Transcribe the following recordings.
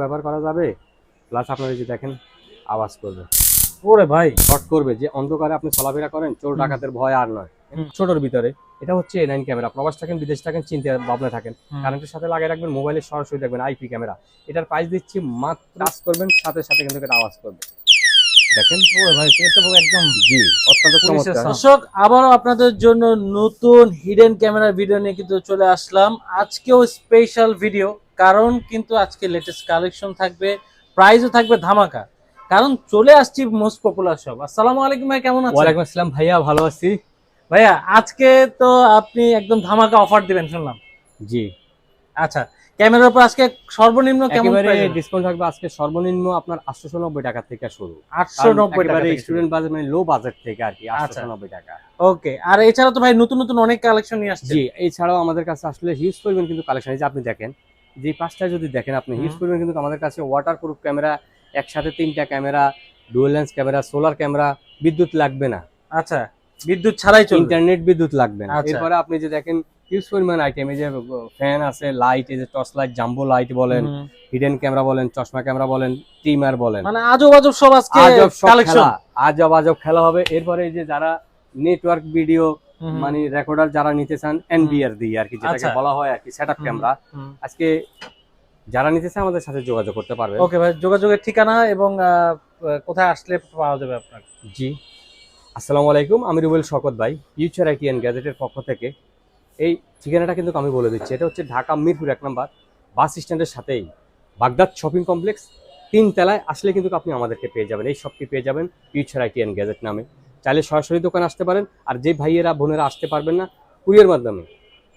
ব্যবহার করা যাবে? প্লাস আপনারা যে দেখেন আওয়াজ করবে। ওরে ভাই। শর্ট করবে যে অন্ধকারে আপনি চলাফেরা করেন চোর ডাকাতের ভয় আর নয়। ছোটর ভিতরে। এটা হচ্ছে এ নাইন ক্যামেরা প্রবাস থাকেন বিদেশ থাকেন চিন্তা ভাবনা থাকেন। কারেন্টের সাথে লাগিয়ে রাখবেন মোবাইলে সরাসরি দেখবেন আইপি ক্যামেরা এটার প্রাইস দিচ্ছি মাত্র টাচ করবেন সাথে সাথে কিন্তু এটা আওয়াজ করবে। দেখেন? ভাই একদম জি অত্যন্ত দর্শক আবারও আপনাদের জন্য নতুন হিডেন ক্যামেরা ভিডিও নিয়ে কিন্তু চলে আসলাম। আজকেও স্পেশাল ভিডিও কারণ কিন্তু আজকে লেটেস্ট কালেকশন থাকবে প্রাইসও থাকবে ধামাকা। কারণ চলে আসছি মোস্ট পপুলার সব আসসালামু আলাইকুম ভাই কেমন আছেন? ওয়ালাইকুম আসসালাম ভাইয়া ভালো আছি। ভাইয়া আজকে তো আপনি একদম ধামাকা অফার দিবেন শুনলাম। জি। আচ্ছা ক্যামেরার উপর আজকে সর্বনিম্ন কেমন ডিসকাউন্ট থাকবে আজকে সর্বনিম্ন আপনার আটশো নব্বই টাকা থেকে শুরু। আটশো নব্বই টাকা স্টুডেন্ট বাজেট মানে লো বাজেট থেকে আর কি আচ্ছা। আটশো নব্বই টাকা। ওকে আর এছাড়া তো ভাই নতুন নতুন অনেক কালেকশন নিয়ে আসছে জি এছাড়াও আমাদের কাছে আসলে হিউজ পরিমাণ কিন্তু কালেকশন আছে আপনি দেখেন যে পাঁচটা যদি দেখেন আপনি। হিউজ পরিমাণ কিন্তু আমাদের কাছে ওয়াটার প্রুফ ক্যামেরা একসাথে তিনটা camera dual lens camera solar camera বিদ্যুৎ লাগবে না। আচ্ছা বিদ্যুৎ ছাড়াই চলবে। ইন্টারনেট বিদ্যুৎ লাগবে না। আচ্ছা। এরপরে আপনি যে দেখেন হিউজ পরিমাণ আইটেম এই যে ফ্যান আছে লাইট এই যে টর্চ লাইট জাম্বো লাইট বলেন হিডেন ক্যামেরা বলেন চশমা ক্যামেরা বলেন টিমার বলেন। মানে আজব আজব সব আজকে আজব সব কালেকশন খেলা আজব আজব খেলা হবে। এরপরে এই যে যারা নেটওয়ার্ক ভিডিও মানে রেকর্ডার যারা নিতে চান এনবিআর দিয়ে আর কি যেটাকে আচ্ছা। বলা হয় আর কি সেটআপ ক্যামেরা আজকে যারা নিতে চান আমাদের সাথে যোগাযোগ করতে পারবে। ওকে ভাই যোগাযোগের ঠিকানা এবং কোথায় আসলে পাওয়া যাবে আপনার? জি। আসসালামু আলাইকুম আমি রুবেল শকত ভাই ফিউচার আইটি অ্যান্ড গ্যাজেটের পক্ষ থেকে। এই ঠিকানাটা কিন্তু আমি বলে দিচ্ছি এটা হচ্ছে ঢাকা মিরপুর এক নম্বর বাস স্ট্যান্ডের সাথেই। বাগদাদ শপিং কমপ্লেক্স তিন তলায় আসলে কিন্তু আপনি আমাদেরকে পেয়ে যাবেন এই শপটি পেয়ে যাবেন ফিউচার আইটি অ্যান্ড গ্যাজেট নামে। চাইলে সরাসরি দোকান আসতে পারেন। আর যে ভাইয়েরা বোনেরা আসতে পারবেন না কুরিয়ার মাধ্যমে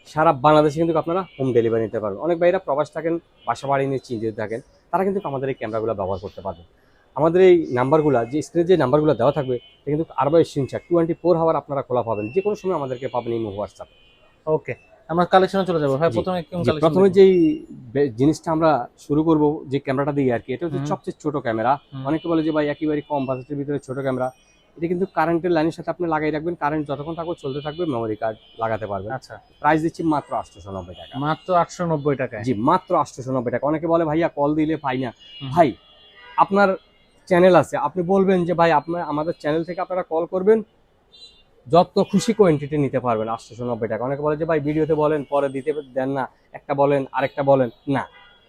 সারা বাংলাদেশে কিন্তু আপনারা হোম ডেলিভারি নিতে পারবেন। অনেক ভাইয়েরা প্রবাস থাকেন বাসা বাড়ি নিয়ে চিন্তিত থাকেন তারা কিন্তু আমাদের এই ক্যামেরাগুলো ব্যবহার করতে পারবেন আমাদের এই নাম্বারগুলো যে স্ক্রিনে যে নাম্বারগুলো দেওয়া থাকবে এটা কিন্তু আরবাই স্ক্রিনশট টোয়েন্টি ফোর হাওয়ার আপনারা খোলা পাবেন। যে কোনো সময় আমাদেরকে পাবেন এই হোয়াটসঅ্যাপ ওকে আমরা কালেকশনে চলে যাব। ভাই প্রথমে প্রথমে যেই জিনিসটা আমরা শুরু করব যে ক্যামেরাটা দিয়ে আর কি এটা হচ্ছে সবচেয়ে ছোট ক্যামেরা অনেকে বলে যে ভাই একেবারে কম বাজেটের ভিতরে ছোট ক্যামেরা এটা কিন্তু কারেন্টের লাইনের সাথে আপনি লাগাই রাখবেন। কারেন্ট যতক্ষণ থাকবে চলতে থাকবে মেমোরি কার্ড লাগাতে পারবেন। আচ্ছা। প্রাইস দিচ্ছি মাত্র আটশোশো নব্বই টাকা। মাত্র আটশো নব্বই টাকায়? জি মাত্র আটশোশো নব্বই টাকা। অনেকে বলে ভাইয়া কল দিলে পাই না। ভাই আপনার চ্যানেল আছে। আপনি বলবেন যে ভাই আপনার আমাদের চ্যানেল থেকে আপনারা কল করবেন। যত খুশি কোয়ান্টিটি নিতে পারবেন। আটশোশো নব্বই টাকা। অনেকে বলে যে ভাই ভিডিওতে বলেন পরে দিতে দেন না। একটা বলেন আরেকটা বলেন। না।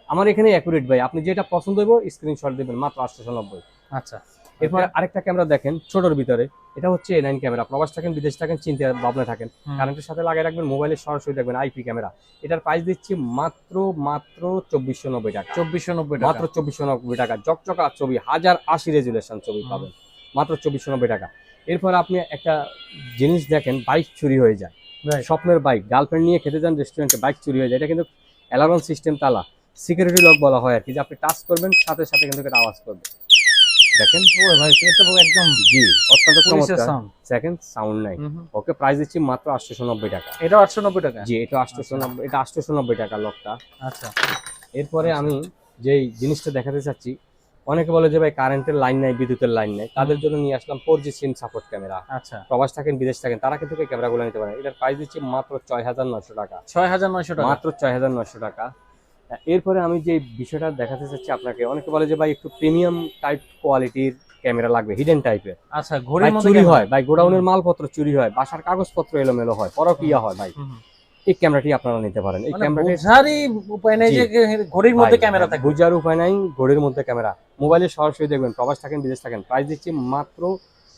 আমার এখানে অ্যাকুরেট ভাই। আপনি যেটা পছন্দ হইব স্ক্রিনশট দেবেন মাত্র আটশোশো নব্বই। আচ্ছা। এরপরে আরেকটা ক্যামেরা দেখেন ছোটোর ভিতরে। এটা হচ্ছে এ নাইন ক্যামেরা প্রবাস থাকেন বিদেশ থাকেন চিন্তা ভাবনা থাকেন। কারেন্টের সাথে লাগিয়ে রাখবেন মোবাইলে সরাসরি দেখবেন আইপি ক্যামেরা এটার প্রাইস দিচ্ছি মাত্র মাত্র চব্বিশশো নব্বই টাকা। চব্বিশশো নব্বই মাত্র চব্বিশশো নব্বই টাকা। চকচকা ছবি হাজার আশি রেজুলেশন ছবি। পাবেন। মাত্র চব্বিশশো নব্বই টাকা। এরপর আপনি একটা জিনিস দেখেন বাইক চুরি হয়ে যায়। স্বপ্নের বাইক গার্লফ্রেন্ড নিয়ে খেতে যান রেস্টুরেন্টে বাইক চুরি হয়ে যায়। এটা কিন্তু অ্যালার্ম সিস্টেম তালা। সিকিউরিটি লক বলা হয় আর কি যে আপনি টাচ করবেন সাথে সাথে কিন্তু এটা আওয়াজ করবে। দেখেন ওরে ভাই এটা তো একদম জি অত্যন্ত চমৎকার। সাউন্ড সেকেন্ড সাউন্ড নাই। ওকে প্রাইস দিচ্ছি মাত্র আটশোশো নব্বই টাকা। এটা আটশো নব্বই টাকা? জি এটা আটশোশো নব্বই এটা আটশোশো নব্বই টাকা লকটা আচ্ছা। এরপরে আমি যেই জিনিসটা দেখাতে চাচ্ছি অনেকে বলে যে ভাই কারেন্টের লাইন নাই বিদ্যুতের লাইন নাই। তাদের জন্য নিয়ে আসলাম four G SIM support camera আচ্ছা। প্রবাস থাকেন বিদেশ থাকেন তারা কিন্তু ক্যামেরাগুলো নিতে পারেন এটার প্রাইস দিচ্ছি মাত্র ছয় হাজার নশো টাকা। ছয় হাজার নয়শো টাকা। মাত্র ছয় হাজার নশো টাকা। এরপরে আমি যে বিষয়টা দেখাতে চাচ্ছি আপনাকে অনেকে বলে যে ভাই একটু প্রিমিয়াম টাইপ কোয়ালিটির ক্যামেরা লাগবে হিডেন টাইপের আচ্ছা ভাই চুরি হয় ভাই গোডাউনের মালপত্র চুরি হয় বাসার কাগজপত্র এলোমেলো হয় পরকিয়া হয় ভাই। এই ক্যামেরাটি আপনারা নিতে পারেন। এই মানে ক্যামেরাটি বোঝারই উপায় নেই যে ঘড়ির মধ্যে ক্যামেরা থাকে বোঝার উপায় নাই ঘড়ির মধ্যে ক্যামেরা মোবাইলে সরাসরি দেখবেন প্রবাস থাকেন বিদেশ থাকেন প্রাইস দিচ্ছি মাত্র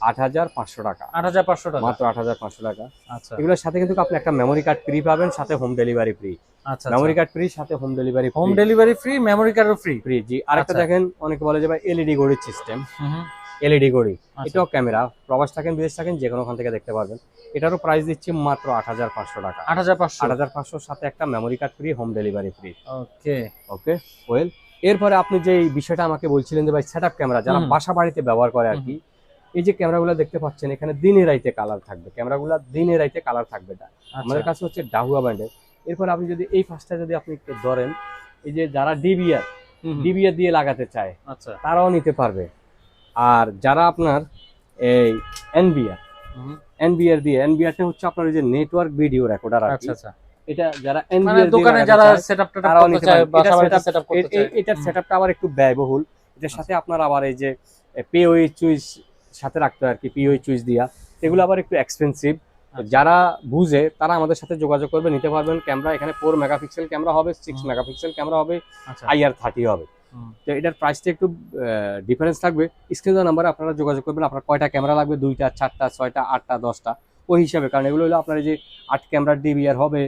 আট হাজার পাঁচশো টাকা। আট হাজার পাঁচশো টাকা? মাত্র আট হাজার পাঁচশো টাকা। আচ্ছা। এগুলোর সাথে কিন্তু আপনি একটা মেমোরি কার্ড ফ্রি পাবেন সাথে হোম ডেলিভারি ফ্রি আচ্ছা মেমোরি কার্ড ফ্রি সাথে home delivery home delivery free memory কার্ডও ফ্রি ফ্রি জি। আরেকটা। দেখেন অনেকে বলে যে ভাই এলইডি সিস্টেম এলইডি ঘড়ি। আচ্ছা। এটাও ক্যামেরা প্রবাস থাকেন বিদেশ থাকেন যে কোনো থেকে দেখতে পারবেন। এটারও প্রাইস দিচ্ছি মাত্র আট হাজার পাঁচশো টাকা। আট হাজার পাঁচশো? আট হাজার পাঁচশোর সাথে একটা memory card free home delivery free okay. Okay well এরপরে আপনি যে এই বিষয়টা আমাকে বলছিলেন যে ভাই সেটআপ ক্যামেরা যারা বাসা বাড়িতে ব্যবহার করে আর কি এই যে ক্যামেরাগুলো দেখতে পাচ্ছেন এখানে দিনে রাইতে কালার থাকবে। ক্যামেরাগুলো দিনে রাইতে কালার থাকবে না আমাদের কাছে হচ্ছে ডাহুয়া ব্র্যান্ডের এরপর আপনি যদি এই ফার্স্টটা যদি আপনি একটু ধরেন এই যে যারা ডিবিআর ডিবিআর দিয়ে লাগাতে চায় আচ্ছা। তারাও নিতে পারবে। আর যারা আপনার এই এনবিআর এনবিআর দিয়ে এনবিআরটা হচ্ছে আপনার যে নেটওয়ার্ক ভিডিও রেকর্ডার আচ্ছা আচ্ছা। এটা যারা মানে NVR দিয়ে দোকানে যারা চায়, সেটআপ করতে নিতে চায় বা এটা সেটআপ করতে চায়। এটার সেটআপটা আবার একটু ব্যয়বহুল। এটার সাথে আপনার আবার এই যে পিওই চুইস সাথে রাখতে হয় আর কি পিওই চুইস দিয়া। এগুলো আবার একটু এক্সপেন্সিভ আচ্ছা। যারা বুঝে তারা আমাদের সাথে যোগাযোগ করবে নিতে পারবেন ক্যামেরা। এখানে ফোর মেগাপিক্সেল ক্যামেরা হবে সিক্স। মেগাপিক্সেল ক্যামেরা হবে আচ্ছা। আইআর থার্টি হবে। তো এটার প্রাইসটা একটু ডিফারেন্স থাকবে। স্ক্রিন নাম্বারে আপনারা যোগাযোগ করবেন। আপনার কয়টা ক্যামেরা লাগবে? দুইটা চারটা ছয়টা আটটা দশটা। ওই হিসাবে কারণ এগুলো হলো আপনার এই যে আট ক্যামেরার ডিবিআর হবে।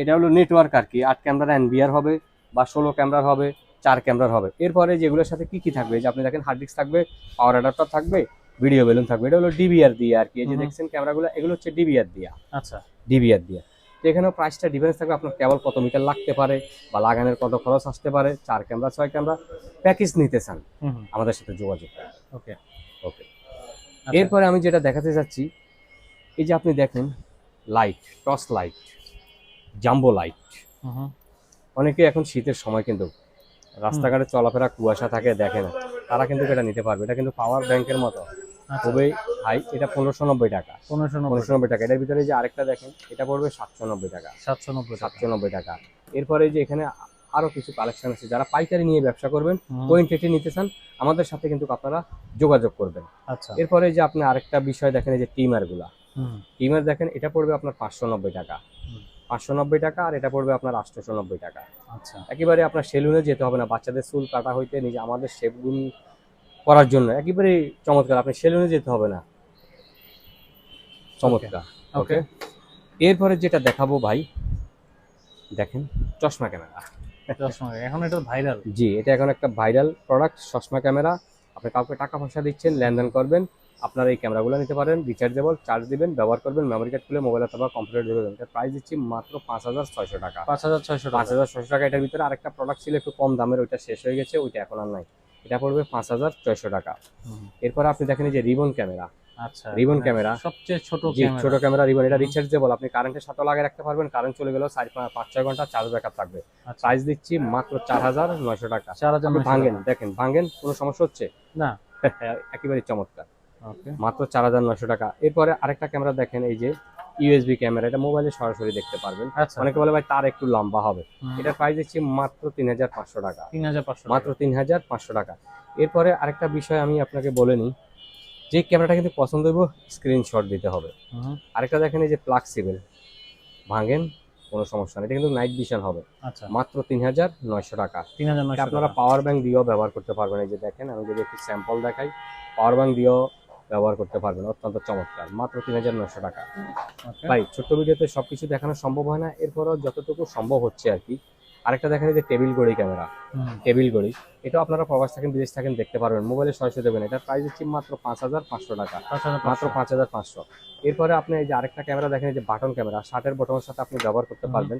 এটা হলো নেটওয়ার্ক আর কি। আট ক্যামেরার এনবিআর হবে বা ষোলো ক্যামেরার হবে। চার ক্যামেরার হবে। এরপরে যেগুলোর সাথে কি কি থাকবে? যে আপনি দেখেন হার্ড ডিস্ক থাকবে পাওয়ার অ্যাডাপ্টার থাকবে ভিডিও বেলুন থাকবে। এটা হলো ডিবিআর দিয়ে আর কি। এই যে। দেখছেন ক্যামেরাগুলো এগুলো হচ্ছে ডিবিআর দিয়া। আচ্ছা। ডিবিআর দিয়ে। তো এখানেও প্রাইসটা ডিফারেন্স থাকবে। আপনার কেবল কত মিটার লাগতে পারে বা লাগানোর কত খরচ আসতে পারে? চার ক্যামেরা ছয় ক্যামেরা প্যাকেজ নিতে চান আমাদের সাথে যোগাযোগ। করুন। ওকে। ওকে এরপরে আমি যেটা দেখাতে চাচ্ছি এই যে আপনি দেখেন light torch light jumbo light অনেকে এখন শীতের সময় কিন্তু রাস্তাঘাটে চলাফেরা কুয়াশা থাকে দেখে না। তারা কিন্তু এটা নিতে পারবে। এটা কিন্তু পাওয়ার ব্যাংকের মতো। খুবই হাই এটা পনেরোশো নব্বই টাকা। পনেরোশো পনেরোশো নব্বই টাকা। এটার ভিতরে যে আরেকটা দেখেন এটা পড়বে সাতশো নব্বই টাকা। সাতশো নব্বই সাতশো নব্বই টাকা। এরপরে যে এখানে আরও কিছু কালেকশন আছে যারা পাইকারি নিয়ে ব্যবসা করবেন হুম, কোয়েন্টিটি নিতে চান আমাদের সাথে কিন্তু আপনারা যোগাযোগ করবেন। আচ্ছা। এরপরে যে আপনি আরেকটা বিষয় দেখেন এই যে টিমারগুলা টিমার দেখেন এটা পড়বে আপনার পাঁচশো নব্বই টাকা। পাঁচশো নব্বই টাকা আর এটা পড়বে আপনার আটশোশো নব্বই টাকা। আচ্ছা। একেবারে আপনার সেলুনে যেতে হবে না বাচ্চাদের চুল কাটা হইতে নিজে আমাদের শেপগুন করার জন্য। একেবারে চমৎকার আপনি সেলুনে যেতে হবে না। চমৎকার ওকে। এরপরে যেটা দেখাবো ভাই দেখেন চশমা ক্যামেরা। চশমা এখন এটা ভাইরাল। জি এটা এখন একটা ভাইরাল প্রোডাক্ট চশমা ক্যামেরা। আপনি কাউকে টাকা পয়সা দিচ্ছেন লেনদেন করবেন আপনারা এই ক্যামেরাগুলো নিতে পারেন রিচার্জেবল চার্জ দিবেন ব্যবহার করবেন মেমোরি কার্ড খুলে মোবাইল অথবা কম্পিউটার দেবেন প্রাইস দিচ্ছি মাত্র পাঁচ হাজার ছয়শো টাকা। পাঁচ হাজার ছয়শো পাঁচ টাকা হাজার ছয়শো টাকা এটার ভিতরে আরেকটা প্রোডাক্ট ছিল একটু কম দামের ওইটা শেষ হয়ে গেছে ওইটা এখন আর নাই। এটা পড়বে পাঁচ হাজার ছয়শো টাকা। এরপর আপনি দেখেন যে রিবন ক্যামেরা আচ্ছা রিবন ক্যামেরা। সবচেয়ে ছোট ছোট ক্যামেরা রিবন এটা রিচার্জেবল আপনি কারেন্টের সাথে লাগিয়ে রাখতে পারবেন। কারেন্ট চলে গেলেও চার পাঁচ ছয় ঘণ্টা চার্জ ব্যাকআপ থাকবে। আচ্ছা। প্রাইস দিচ্ছি মাত্র চার হাজার নয়শো টাকা। চার হাজার ভাঙেন দেখেন ভাঙেন কোনো সমস্যা হচ্ছে? না। একেবারে চমৎকার। মাত্র চার হাজার নয়শো টাকা। এরপরে আরেকটা ক্যামেরা দেখেন এই যে ইউএসবি ক্যামেরা এটা মোবাইলে সরাসরি দেখতে পারবেন। আচ্ছা। অনেকে বলে ভাই তার একটু লম্বা হবে। এটা প্রাইস দিচ্ছি মাত্র তিন হাজার পাঁচশো টাকা। তিন হাজার পাঁচশো মাত্র তিন হাজার পাঁচশো টাকা। এরপরে আরেকটা বিষয় আমি আপনাকে বলে নিই। যে ক্যামেরাটা কিন্তু পছন্দ হইব স্ক্রিনশট দিতে হবে। আরেকটা দেখেন এই যে ফ্লাক্সিবল ভাঙেন কোনো সমস্যা নেই। এটা কিন্তু নাইট ভিশন হবে। আচ্ছা। মাত্র তিন হাজার নয়শো টাকা। তিন হাজার আপনারা পাওয়ার ব্যাংক দিয়েও ব্যবহার করতে পারবেন। এই যে দেখেন আমি যদি একটু স্যাম্পল দেখাই পাওয়ার ব্যাংক দিয়েও ব্যবহার করতে পারবেন অত্যন্ত চমৎকার। মাত্র তিন হাজার নয়শো টাকা। ওকে ভাই ছোট্ট ভিডিওতে সবকিছু দেখানো সম্ভব হয় না এরপরও যতটুকু সম্ভব হচ্ছে আর কি। আরেকটা দেখেন যে টেবিল গড়ি ক্যামেরা। টেবিল গড়ি এটাও আপনারা প্রবাস থাকেন বিদেশ থাকেন দেখতে পারবেন। মোবাইলে সরাসরি দেবেন এটার প্রাইস হচ্ছে মাত্র পাঁচ হাজার পাঁচশো টাকা। মাত্র পাঁচ হাজার পাঁচশো। এরপরে আপনি এই যে আরেকটা ক্যামেরা দেখেন যে বাটন ক্যামেরা শার্টের বটনের সাথে আপনি ব্যবহার করতে পারবেন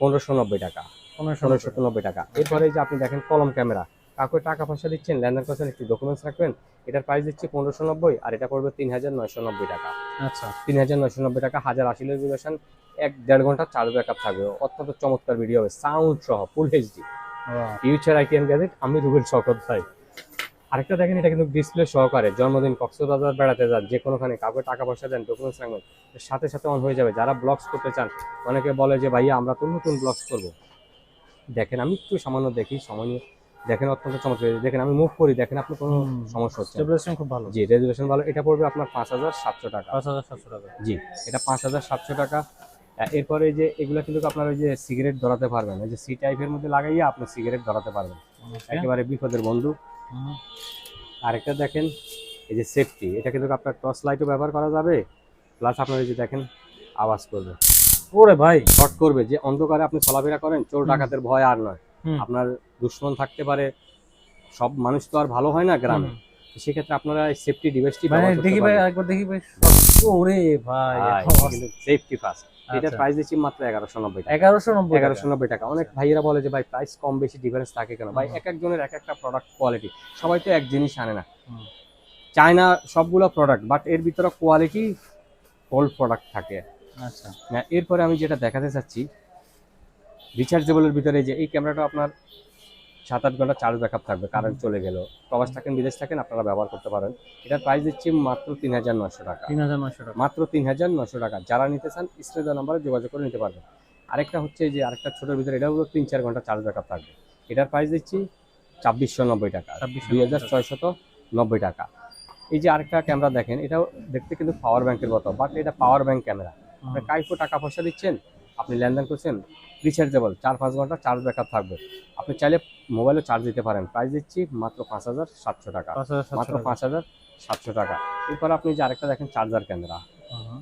পনেরোশো নব্বই টাকা। পনেরোশো পনেরোশো নব্বই টাকা। এরপরে যে আপনি দেখেন কলম ক্যামেরা। কাউকে টাকা পয়সা দিচ্ছেন লেনদেন করছেন একটু ডকুমেন্টস রাখবেন এটার প্রাইস দিচ্ছি পনেরোশো নব্বই আর এটা পড়বে তিন হাজার নয়শো নব্বই টাকা। আচ্ছা। তিন হাজার নয়শো নব্বই টাকা হাজার আশি রেজুলেশন এক দেড় ঘণ্টা চার্জ ব্যাকআপ থাকবে। অত্যন্ত চমৎকার ভিডিও হবে সাউন্ড সহ full HD. Future ITN gadget আমি রুবেল শকত ভাই। আরেকটা দেখেন এটা কিন্তু ডিসপ্লে সহকারে জন্মদিন কক্সবাজার বেড়াতে যান যে কোনোখানে কাউকে টাকা পয়সা দেন ডকুমেন্টস রাখবেন সাথে সাথে অন হয়ে যাবে। যারা ব্লগস করতে চান অনেকে বলে যে ভাইয়া আমরা তো নতুন ব্লগস করব। দেখেন আমি একটু সামান্য দেখি সময় নিয়ে দেখেন অত্যন্ত চমৎকার। দেখেন আমি মুভ করি দেখেন আপনার কোনো সমস্যা হচ্ছে রেজুলেশন খুব ভালো। জি রেজুলেশন ভালো। এটা পড়বে আপনার পাঁচ হাজার সাতশো টাকা। পাঁচ হাজার সাতশো টাকা। জি এটা পাঁচ হাজার সাতশো টাকা। এরপরে যে এগুলো কিন্তু আপনার ওই যে সিগারেট ধরাতে পারবেন ওই যে সি টাইপের মধ্যে লাগাইয়া আপনি সিগারেট ধরাতে পারবেন। একেবারে বিপদের বন্ধু। আরেকটা দেখেন এই যে সেফটি এটা কিন্তু আপনার টর্চ লাইটও ব্যবহার করা যাবে। প্লাস আপনার এই যে দেখেন আওয়াজ করবে। ওরে ভাই! শর্ট করবে। যে অন্ধকারে আপনি চলাফেরা করেন চোর। ডাকাতের ভয় আর নয়। আপনার দুশ্মন থাকতে পারে সব মানুষ তো আর ভালো হয় না গ্রামে। সেক্ষেত্রে আপনারা সেফটি ডিভাইসটি মানে দেখি ভাই আরেকবার দেখি ভাই ওরে ভাই সেফটি ফার্স্ট আচ্ছা। প্রাইস দিচ্ছি মাত্র এগারোশো নব্বই টাকা। এগারোশো নব্বই এগারোশো নব্বই টাকা। অনেক ভাইয়েরা বলে যে ভাই প্রাইস কম বেশি ডিফারেন্স থাকে কেন? ভাই। এক একজনের এক একটা প্রোডাক্ট কোয়ালিটি সবাই তো এক জিনিস আনে না। চায়না সবগুলো প্রোডাক্ট বাট এর ভিতরে কোয়ালিটি গোল্ড প্রোডাক্ট থাকে। আচ্ছা। না এরপরে আমি যেটা দেখাতে চাচ্ছি রিচার্জেবলের ভিতরে যে এই ক্যামেরাটা আপনার সাত আট ঘণ্টা চার্জ ব্যাকআপ থাকবে কারেন্ট চলে গেল। প্রবাস থাকেন বিদেশ থাকেন আপনারা ব্যবহার করতে পারেন। এটার প্রাইস দিচ্ছি মাত্র তিন হাজার নশো টাকা। তিন হাজার নয়শো টাকা। মাত্র তিন হাজার নশো টাকা। যারা নিতে চান স্ক্রিনে নাম্বারে যোগাযোগ করে নিতে পারবেন। আরেকটা হচ্ছে যে আরেকটা ছোটোর ভিতরে এটা হলো তিন চার ঘণ্টা চার্জ ব্যাকআপ থাকবে। এটার প্রাইস দিচ্ছি ছাব্বিশশো নব্বই টাকা। 2690 দুই হাজার ছয়শত নব্বই টাকা। এই যে আরেকটা ক্যামেরা দেখেন এটাও দেখতে কিন্তু পাওয়ার ব্যাংকের মতো বাট এটা পাওয়ার ব্যাংক ক্যামেরা আপনি কাইফো টাকা পয়সা দিচ্ছেন আপনি লেনদেন করছেন রিচার্জেবল চার পাঁচ ঘণ্টা চার্জ ব্যাকআপ থাকবে। আপনি চাইলে মোবাইলে চার্জ দিতে পারেন। প্রাইস দিচ্ছি মাত্র পাঁচ হাজার সাতশো টাকা। মাত্র পাঁচ হাজার সাতশো টাকা। এরপর আপনি যে আরেকটা দেখেন চার্জার ক্যামেরা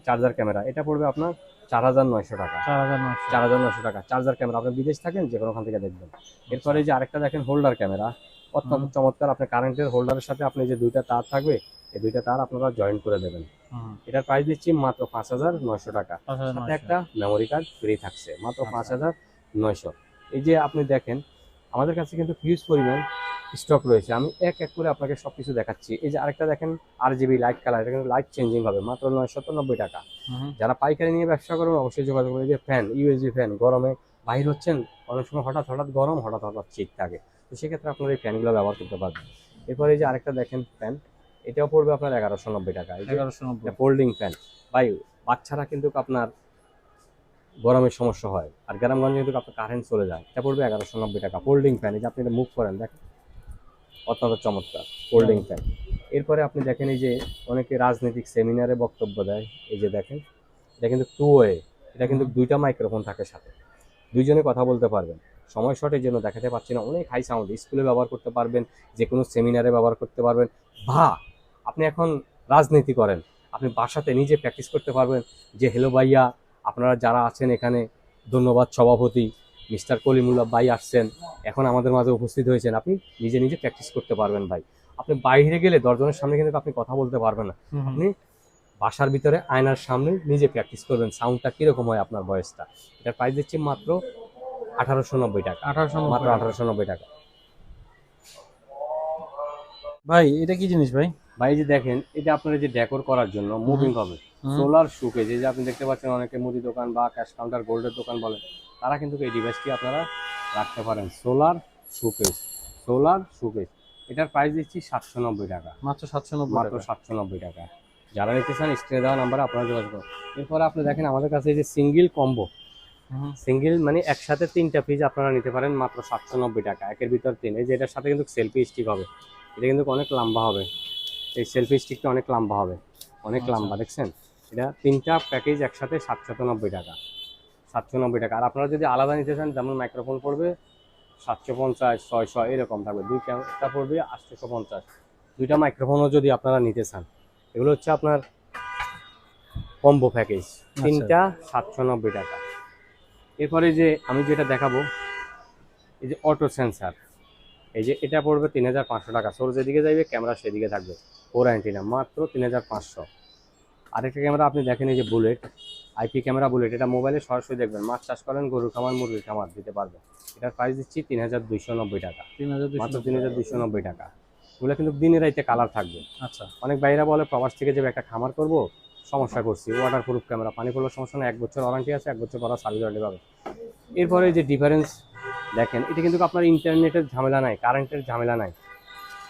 চার্জার ক্যামেরা এটা পড়বে আপনার চার হাজার নয়শো টাকা। চার হাজার নয়শো। চার হাজার নয়শো টাকা। চার্জার ক্যামেরা আপনি বিদেশ থাকেন যে কোনো ওখান থেকে দেখবেন। এরপরে যে আরেকটা দেখেন হোল্ডার ক্যামেরা অত্যন্ত চমৎকার আপনি কারেন্টের হোল্ডারের সাথে আপনি যে দুইটা তার থাকবে এই দুইটা তার আপনারা জয়েন করে দেবেন। এটার প্রাইস দিচ্ছি মাত্র পাঁচ হাজার নয়শো টাকা। সাথে একটা মেমোরি কার্ড ফ্রি থাকছে মাত্র আচ্ছা। পাঁচ হাজার নয়শো। এই যে আপনি দেখেন আমাদের কাছে কিন্তু হিউজ পরিমাণ স্টক রয়েছে। আমি এক এক করে আপনাকে সব কিছু দেখাচ্ছি। এই যে আরেকটা দেখেন আর জিবি লাইট কালার এটা কিন্তু লাইট চেঞ্জিং হবে মাত্র নব্বই টাকা। যারা পাইকারি নিয়ে ব্যবসা করবেন অবশ্যই যোগাযোগ করবেন। যে ফ্যান ইউএসবি ফ্যান গরমে বাহির হচ্ছেন অনেক সময় হঠাৎ হঠাৎ গরম হঠাৎ হঠাৎ শীত থাকে। তো সেক্ষেত্রে আপনারা এই ফ্যানগুলো ব্যবহার করতে পারবেন। এরপরে এই যে আরেকটা দেখেন ফ্যান এটাও পড়বে আপনার এগারোশো নব্বই টাকা। এগারোশো নব্বই। ফোল্ডিং ফ্যান ভাই বাচ্চারা কিন্তু আপনার গরমের সমস্যা হয়। আর গ্রামগঞ্জে কিন্তু আপনার কারেন্ট চলে যায়। এটা পড়বে এগারোশো নব্বই টাকা। ফোল্ডিং ফ্যান এই যে আপনি এটা মুভ করেন দেখেন অত্যন্ত চমৎকার ফোল্ডিং ফ্যান এরপরে আপনি দেখেন এই যে অনেকে রাজনৈতিক সেমিনারে বক্তব্য দেয়। এই যে দেখেন এটা কিন্তু টু ওয়ে এটা কিন্তু দুইটা মাইক্রোফোন থাকে সাথে। দুইজনে কথা বলতে পারবেন। সময় শর্টের জন্য দেখাতে পাচ্ছি না। অনেক হাই সাউন্ড স্কুলে ব্যবহার করতে পারবেন যে কোনো সেমিনারে ব্যবহার করতে পারবেন। বা আপনি এখন রাজনীতি করেন আপনি বাসাতে নিজে প্র্যাকটিস করতে পারবেন যে হেলো ভাইয়া আপনারা যারা আছেন এখানে ধন্যবাদ সভাপতি মিস্টার কলিমুল্লাহ ভাই আসছেন এখন আমাদের মাঝে উপস্থিত হয়েছেন। আপনি নিজে নিজে প্র্যাকটিস করতে পারবেন ভাই। আপনি বাইরে গেলে দশজনের সামনে কিন্তু আপনি কথা বলতে পারবেন না। আপনি বাসার ভিতরে আয়নার সামনে নিজে প্র্যাকটিস করবেন। সাউন্ডটা কীরকম হয় আপনার ভয়েসটা এটার প্রাইস দিচ্ছি মাত্র আঠারোশো নব্বই টাকা। আঠারোশো নব্বই মাত্র। আঠারোশো নব্বই টাকা। ভাই এটা কি জিনিস ভাই? ভাই যে দেখেন এটা আপনার যে ডেকোর করার জন্য মুভিং হবে। সোলার এই যে আপনি দেখতে পাচ্ছেন অনেকে মুদি দোকান বা ক্যাশ কাউন্টার গোল্ডের দোকান বলেন তারা কিন্তু এই ডিভাইসটি আপনারা রাখতে পারেন। সোলার শুকেজ সোলার শুকেজ এটার প্রাইস দিচ্ছি সাতশো নব্বই টাকা। মাত্র সাতশো নব্বই মাত্র সাতশো নব্বই টাকা। যারা নিতে চান স্ক্রিনে দেওয়া নাম্বারে আপনারা যোগাযোগ করুন। এরপরে আপনি দেখেন আমাদের কাছে যে সিঙ্গেল কম্বো সিঙ্গেল মানে একসাথে তিনটা পিস আপনারা নিতে পারেন মাত্র সাতশো নব্বই টাকা। একের ভিতর তিন। এই যে এটার সাথে কিন্তু সেলফি স্টিক হবে। এটা কিন্তু অনেক লম্বা হবে। এই সেলফি স্টিকটা অনেক লম্বা হবে। অনেক আচ্ছা। লম্বা দেখছেন? এটা তিনটা প্যাকেজ একসাথে সাতশত নব্বই টাকা। সাতশো নব্বই টাকা। আর আপনারা যদি আলাদা নিতে চান যেমন মাইক্রোফোন পড়বে সাতশো পঞ্চাশ ছয়শো এরকম থাকবে। দুই ক্যামেরা পড়বে আটশোশো পঞ্চাশ দুইটা মাইক্রোফোনও যদি আপনারা নিতে চান এগুলো হচ্ছে আপনার কম্বো প্যাকেজ তিনটা সাতশো নব্বই টাকা। এরপরে যে আমি যেটা দেখাবো এই যে অটো সেন্সার এই যে এটা পড়বে তিন হাজার পাঁচশো টাকা। সোর যেদিকে যাইবে ক্যামেরা সেদিকে থাকবে। ফোর অ্যান্টিনা মাত্র তিন হাজার পাঁচশো। আরেকটা ক্যামেরা আপনি দেখেন এই যে বুলেট আইপি ক্যামেরা বুলেট এটা মোবাইলে সরাসরি দেখবেন। মাছ চাষ করেন গরুর খামার মুরগির খামার দিতে পারবেন এটার প্রাইস দিচ্ছি তিন হাজার দুইশো নব্বই টাকা। তিন হাজার দুইশো মাত্র তিন হাজার দুইশো নব্বই টাকা। এগুলো কিন্তু দিনের রাইতে কালার থাকবে। আচ্ছা। অনেক বাইরা বলে প্রবাস থেকে যাবে একটা খামার করব সমস্যা করছি। ওয়াটার প্রুফ ক্যামেরা পানি পড়লে সমস্যা নেই, এক বছর ওয়ারেন্টি আছে, এক বছর পর সার্ভিস ওয়ারেন্টি পাবে। এরপরে যে ডিফারেন্স দেখেন, এটা কিন্তু আপনার ইন্টারনেটের ঝামেলা নাই কারেন্টের ঝামেলা নাই।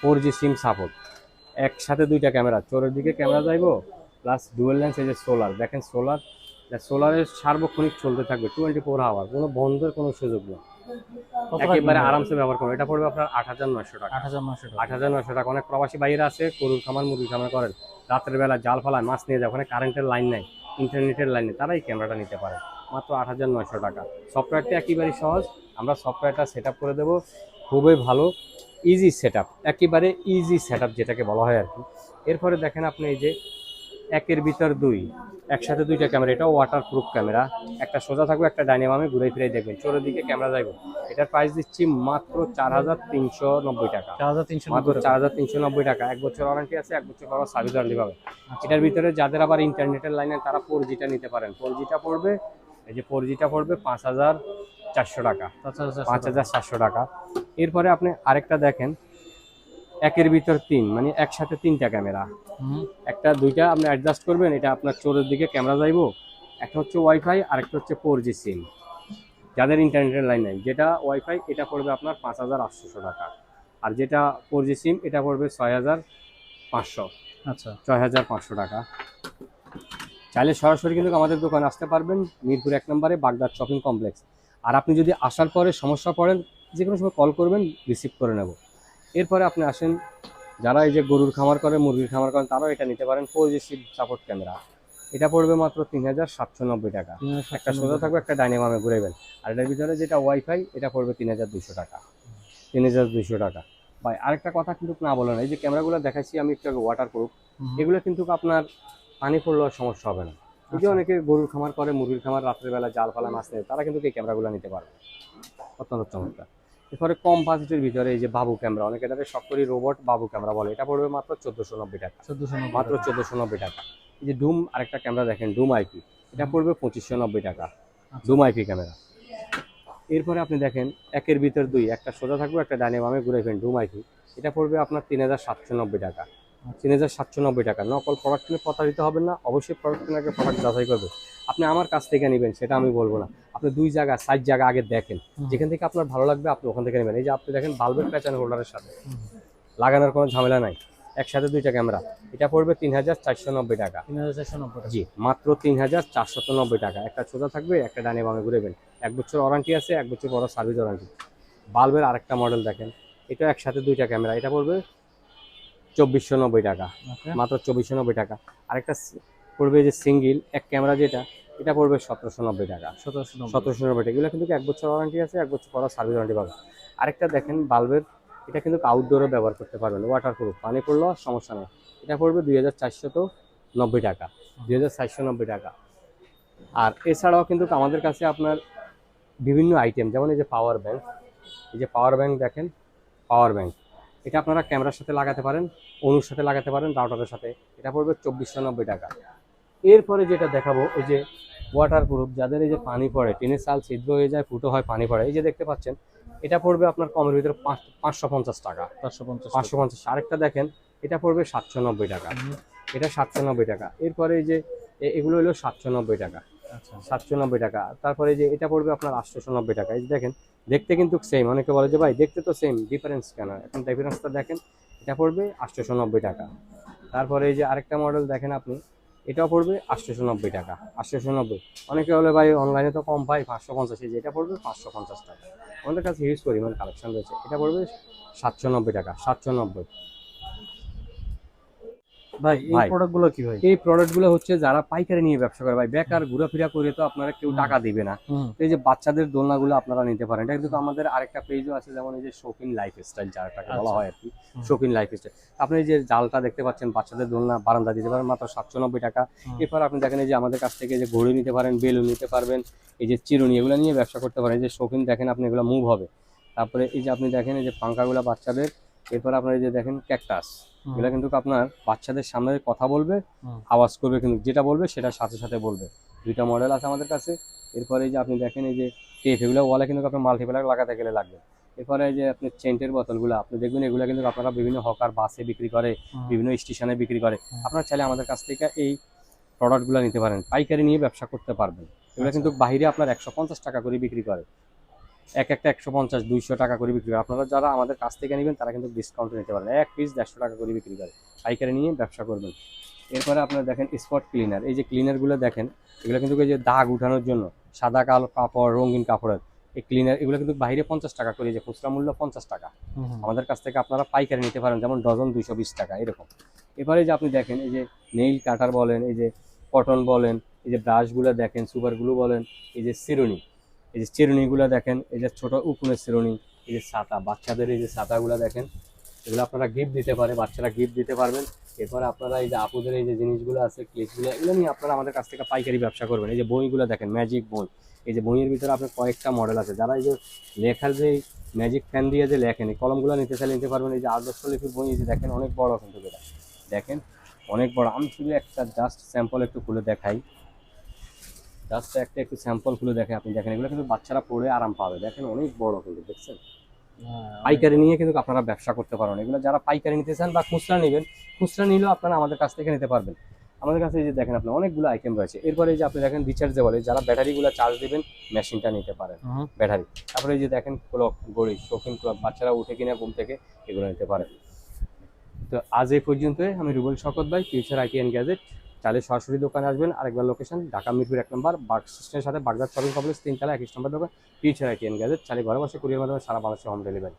ফোর জি সিম সাপোর্ট একসাথে দুইটা ক্যামেরা চোরের দিকে ক্যামেরা যাইবো প্লাস ডুয়েল লেন্স এই যে সোলার দেখেন সোলার সোলারের সার্বক্ষণিক চলতে থাকবে টোয়েন্টি ফোর আওয়ার কোনো বন্ধের কোনো সুযোগ নেই। একেবারে আরামসে ব্যবহার করবে এটা পড়বে আপনার আট হাজার নয়শো টাকা। আট হাজার নশো টাকা। আট হাজার নয়শো টাকা। অনেক প্রবাসী বাইরে আছে গরুর খামার মুরগি খামার করেন। রাতের বেলা জাল ফালায় মাছ নিয়ে যায় ওখানে কারেন্টের লাইন নাই ইন্টারনেটের লাইন নেই। তারাই ক্যামেরাটা নিতে পারে। মাত্র আট হাজার নয়শো টাকা। সফটওয়্যারটা একেবারেই সহজ। আমরা সফটওয়্যারটা সেট আপ করে দেবো। খুবই ভালো। ইজি সেট আপ একেবারে ইজি সেট যেটাকে বলা হয় আর কি। এরপরে দেখেন আপনি এই যে একের ভিতর দুই। একসাথে দুইটা ক্যামেরা এটাও ওয়াটার প্রুফ ক্যামেরা একটা সোজা থাকবে একটা ডাইনামামে ঘুরে ফিরে দেখবেন। চোরের দিকে ক্যামেরা যাইবে। এটার প্রাইস দিচ্ছি মাত্র চার হাজার তিনশো নব্বই টাকা। চার হাজার তিনশো মাত্র চার হাজার তিনশো নব্বই টাকা। এক বছর ওয়ারেন্টি আছে এক বছর পর সার্ভিস ওয়ারেন্টি পাবে। আচ্ছা। এটার ভিতরে যাদের আবার ইন্টারনেটের লাইনে তারা ফোর জিটা নিতে পারেন। ফোর জিটা পড়বে এই যে ফোর জিটা পড়বে পাঁচ হাজার চারশো টাকা। পাঁচ হাজার চারশো হাজার সাতশো টাকা। এরপরে আপনি আরেকটা দেখেন একের ভিতর তিন মানে একসাথে তিনটা ক্যামেরা। একটা দুইটা আপনি অ্যাডজাস্ট করবেন এটা আপনার চোরের দিকে ক্যামেরা যাইবো। একটা হচ্ছে ওয়াইফাই আর একটা হচ্ছে ফোর জি সিম যাদের ইন্টারনেটের লাইন নাই যেটা ওয়াইফাই এটা পড়বে আপনার পাঁচ হাজার আটশোশো টাকা। আর যেটা ফোর জি সিম এটা পড়বে ছয় হাজার পাঁচশো। আচ্ছা। ছয় হাজার পাঁচশো টাকা। চাইলে সরাসরি কিন্তু আমাদের দোকানে আসতে পারবেন মিরপুর এক নম্বরে বাগদার শপিং কমপ্লেক্স। আর আপনি যদি আসার পরে সমস্যা পড়েন যে কোনো সময় কল করবেন রিসিভ করে নেব। এরপরে আপনি আসেন যারা এই যে গরুর খামার করে মুরগির খামার করেন তারাও এটা নিতে পারেন। পজিটিভ সাপোর্ট ক্যামেরা এটা পড়বে মাত্র তিন হাজার সাতশো নব্বই টাকা। একটা সোজা থাকবে একটা ডাইনামামে ঘুরেবেন আর এটার ভিতরে যেটা ওয়াইফাই এটা পড়বে তিন হাজার দুশো টাকা। তিন হাজার দুশো টাকা। ভাই আরেকটা কথা কিন্তু না বলে না এই যে ক্যামেরাগুলো দেখাচ্ছি আমি একটু আগে ওয়াটার প্রুফ এগুলো কিন্তু আপনার পানি পড়লেও সমস্যা হবে না। এই যে আচ্ছা। অনেকে গরুর খামার করে মুরগির খামার রাত্রেবেলা জাল ফালা মাছ নেয় তারা কিন্তু এই ক্যামেরাগুলো নিতে পারবে। অত্যন্ত চমৎকার। এরপরে কম বাজেটের ভিতরে এই যে বাবু ক্যামেরা অনেকে তাদের সবকরি রোবট বাবু ক্যামেরা বলে। এটা পড়বে মাত্র চোদ্দোশো নব্বই টাকা। চোদ্দশো মাত্র চোদ্দশো নব্বই টাকা। এই যে ডুম আরেকটা ক্যামেরা দেখেন ডুম আইপি এটা পড়বে পঁচিশশো নব্বই টাকা। Dome IP camera. এরপরে আপনি দেখেন একের ভিতর দুই একটা সোজা থাকবে একটা ডাইনে বামে ঘুরে ফেন ডুম আইপি এটা পড়বে আপনার তিন হাজার সাতশো নব্বই টাকা। তিন হাজার সাতশো নব্বই টাকা। নকল প্রোডাক্ট কিনে প্রতারিত হবেন না। অবশ্যই প্রোডাক্ট কিনে আগে প্রোডাক্ট যাচাই করবে আপনি আমার কাছ থেকে নেবেন সেটা আমি বলব না। আপনি দুই জায়গা সাইড জায়গা আগে দেখেন। যেখান থেকে আপনার ভালো লাগবে আপনি ওখান থেকে নেবেন। এই যে আপনি দেখেন বাল্বের প্যাচান হোল্ডারের সাথে। লাগানোর কোনো ঝামেলা নাই। একসাথে দুইটা ক্যামেরা এটা পড়বে তিন হাজার চারশো নব্বই টাকা। তিন হাজার চারশো নব্বই টাকা। জি মাত্র তিন হাজার চারশত নব্বই টাকা। একটা সোজা থাকবে একটা ডানে বামে ঘুরেবেন এক বছর ওয়ারান্টি আছে এক বছর বড় সার্ভিস ওয়ারান্টি বাল্বের আরেকটা মডেল দেখেন। এটা একসাথে দুইটা ক্যামেরা এটা পড়বে চব্বিশশো নব্বই টাকা। মাত্র চব্বিশশো নব্বই টাকা। আরেকটা পড়বে যে সিঙ্গেল এক ক্যামেরা যেটা এটা পড়বে সতেরোশো নব্বই টাকা। সতেরোশো নব্বই। সতেরোশো নব্বই টাকা। এগুলো কিন্তু এক বছর ওয়ারেন্টি আছে এক বছর পর সার্ভিস ওয়ারান্টি পাবে। আরেকটা দেখেন বাল্বের এটা কিন্তু আউটডোরে ব্যবহার করতে পারবেন ওয়াটার প্রুফ পানি পড়লেও সমস্যা নেই। এটা পড়বে দুই হাজার চারশত নব্বই টাকা। দুই হাজার চারশো নব্বই টাকা। আর এছাড়াও কিন্তু আমাদের কাছে আপনার বিভিন্ন আইটেম যেমন এই যে পাওয়ার ব্যাংক এই যে পাওয়ার ব্যাংক দেখেন পাওয়ার ব্যাংক এটা আপনারা ক্যামেরার সাথে লাগাতে পারেন অনুর সাথে লাগাতে পারেন রাউটারের সাথে। এটা পড়বে চব্বিশশো নব্বই টাকা। এরপরে যেটা দেখাবো ওই যে ওয়াটার প্রুফ যাদের এই যে পানি পড়ে টিনের চাল ছিদ্র হয়ে যায় ফুটো হয় পানি পড়ে এই যে দেখতে পাচ্ছেন এটা পড়বে আপনার কমের ভিতরে পাঁচ পাঁচশো পঞ্চাশ টাকা। পাঁচশো পঞ্চাশ পাঁচশো পঞ্চাশ। আরেকটা দেখেন এটা পড়বে সাতশো নব্বই টাকা। এটা সাতশো নব্বই টাকা। এরপরে এই যে এগুলো হলো সাতশো নব্বই টাকা। আচ্ছা। সাতশো নব্বই টাকা। তারপরে যে এটা পড়বে আপনার আটশোশো নব্বই টাকা। এই যে দেখেন দেখতে কিন্তু সেম অনেকে বলে যে ভাই দেখতে তো সেম ডিফারেন্স কেন? এখন ডিফারেন্সটা দেখেন এটা পড়বে আটশোশো নব্বই টাকা। তারপরে এই যে আরেকটা মডেল দেখেন আপনি। এটাও পড়বে আটশোশো নব্বই টাকা আটশোশো নব্বই অনেকে বলে ভাই অনলাইনে তো কম পাই, পাঁচশো পঞ্চাশ কেজি এটা পড়বে পাঁচশো পঞ্চাশ টাকা। আমাদের কাছে হিউজ পরিমাণ কালেকশন রয়েছে। এটা পড়বে সাতশো নব্বই টাকা, সাতশো নব্বই। ভাই এই ভাই। প্রোডাক্টগুলো কি ভাই এই প্রোডাক্টগুলো হচ্ছে যারা পাইকারি নিয়ে ব্যবসা করে ভাই বেকার ঘোরাফেরা করে তো আপনারা কেউ টাকা দিবে না এই যে বাচ্চাদের দোলনাগুলো আপনারা নিতে পারেন এটা কিন্তু আমাদের আরেকটা পেজও আছে যেমন এই যে শৌখিন লাইফ স্টাইল যাটাকে বলা আচ্ছা। হয় আর কি হুম। শৌখিন লাইফ স্টাইল আপনি যে জালটা দেখতে পাচ্ছেন বাচ্চাদের দোলনা বারান্দা দিতে পারেন মাত্র সাতশো নব্বই টাকা এরপর আপনি দেখেন এই যে আমাদের কাছ থেকে যে ঘড়ি নিতে পারেন বেলুন নিতে পারবেন এই যে চিরুনি এগুলো নিয়ে ব্যবসা করতে পারেন এই যে শৌখিন দেখেন আপনি এগুলো মুভ হবে তারপরে এই যে আপনি দেখেন এই যে পাঙ্খাগুলো বাচ্চাদের এরপর আপনার এই যে দেখেন ক্যাকটাস। এগুলো কিন্তু আপনার বাচ্চাদের সামনে কথা বলবে আওয়াজ করবে কিন্তু যেটা বলবে সেটা সাথে সাথে বলবে। দুইটা মডেল আছে আমাদের কাছে। এরপরে যে আপনি দেখেন এই যে টেপ এগুলো ওয়ালে কিন্তু আপনার মাল্টিপ্লার লাগাতে গেলে লাগবে। এরপরে যে আপনি চেন্টের বোতলগুলো আপনি দেখবেন এগুলো কিন্তু আপনারা বিভিন্ন হকার বাসে বিক্রি করে বিভিন্ন স্টেশনে বিক্রি করে। আপনারা চাইলে আমাদের কাছ থেকে এই প্রোডাক্টগুলো নিতে পারেন। পাইকারি নিয়ে ব্যবসা করতে পারবেন। এগুলো আচ্ছা। কিন্তু বাইরে আপনার একশো পঞ্চাশ টাকা করে বিক্রি করে। এক একটা একশো পঞ্চাশ দুইশো টাকা করে বিক্রি করে আপনারা যারা আমাদের কাছ থেকে নেবেন তারা কিন্তু ডিসকাউন্টে নিতে পারেন এক পিস দেড়শো টাকা করে বিক্রি করে। পাইকারি নিয়ে ব্যবসা করবেন। এরপরে আপনারা দেখেন স্পট ক্লিনার এই যে ক্লিনারগুলো দেখেন এগুলো কিন্তু এই যে দাগ উঠানোর জন্য সাদা কালো কাপড় রঙিন কাপড়ের এই ক্লিনার এগুলো কিন্তু বাইরে পঞ্চাশ টাকা করে এই যে খুচরা মূল্য পঞ্চাশ টাকা। আমাদের কাছ থেকে আপনারা পাইকারি নিতে পারেন যেমন ডজন দুইশো বিশ টাকা এরকম। এবারে যে আপনি দেখেন এই যে নেইল কাটার বলেন এই যে কটন বলেন এই যে ব্রাশগুলো দেখেন সুপারগুলো বলেন এই যে চিরুনি এই যে চিরুনিগুলো দেখেন এই যে ছোট উকুনের চিরুনি এই যে ছাতা বাচ্চাদের এই যে ছাতাগুলো দেখেন এগুলো আপনারা গিফট দিতে পারে বাচ্চারা গিফট দিতে পারবেন এরপরে আপনারা এই যে আপুদের এই যে জিনিসগুলো আছে ক্লিপগুলো এগুলো নিয়ে আপনারা আমাদের কাছ থেকে পাইকারি ব্যবসা করবেন এই যে বইগুলো দেখেন ম্যাজিক বই এই যে বইয়ের ভিতরে আপনার কয়েকটা মডেল আছে যারা এই যে লেখার যে ম্যাজিক ফ্যান দিয়ে যে লেখেন এই কলমগুলো নিতে চাইলে নিতে পারবেন এই যে আদর্শ লিপির বই এই যে দেখেন অনেক বড় কিন্তু এটা দেখেন অনেক বড় আমি শুধু একটা জাস্ট স্যাম্পল একটু খুলে দেখাই জাস্ট একটা একটু স্যাম্পল খুলে দেখে আপনি। দেখেন এগুলো কিন্তু বাচ্চারা পড়ে আরাম পাবে। দেখেন অনেক বড় কিন্তু দেখছেন? হ্যাঁ, পাইকারি নিয়ে কিন্তু আপনারা ব্যবসা করতে পারেন। এগুলো যারা পাইকারি নিতে চান বা খুচরা নেবেন খুচরা নিলেও আপনারা আমাদের কাছ থেকে নিতে পারবেন। আমাদের কাছে যে দেখেন আপনার অনেকগুলো আইটেম রয়েছে। এরপরে যে আপনি দেখেন রিচার্জেবল যারা ব্যাটারিগুলো চার্জ দিবেন মেশিনটা নিতে পারেন। ব্যাটারি। তারপরে এই যে দেখেন ক্লক গড়ি শৌখিন ক্লক বাচ্চারা উঠে কিনে ঘুম থেকে এগুলো নিতে পারেন। তো আজ এই পর্যন্তই। আমি রুবেল শকত ভাই ফিউচার আইটি অ্যান্ড গ্যাজেট চাইলে সরাসরি দোকানে আসবেন। আরেকবার লোকেশন ঢাকা মিরপুর এক নম্বর বাস সিস্টেমের সাথে বাগদার শপিং কমপ্লেক্স তিনতলা একই নম্বর দোকান পিছিয়ে আইটিএন গ্যাজেট চাইলে ঘরে বসে কুরিয়ার মাধ্যমে সারা বাংলাদেশে হোম ডেলিভারি